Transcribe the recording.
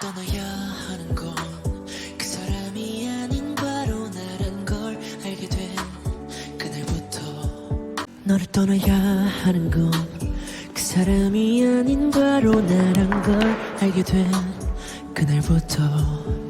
떠나야 하는 건 그 사람이 아닌 바로 나란 걸 알게 된 그날부터 너를 떠나야 하는 건 그 사람이 아닌 바로 나란 걸 알게 된 그날부터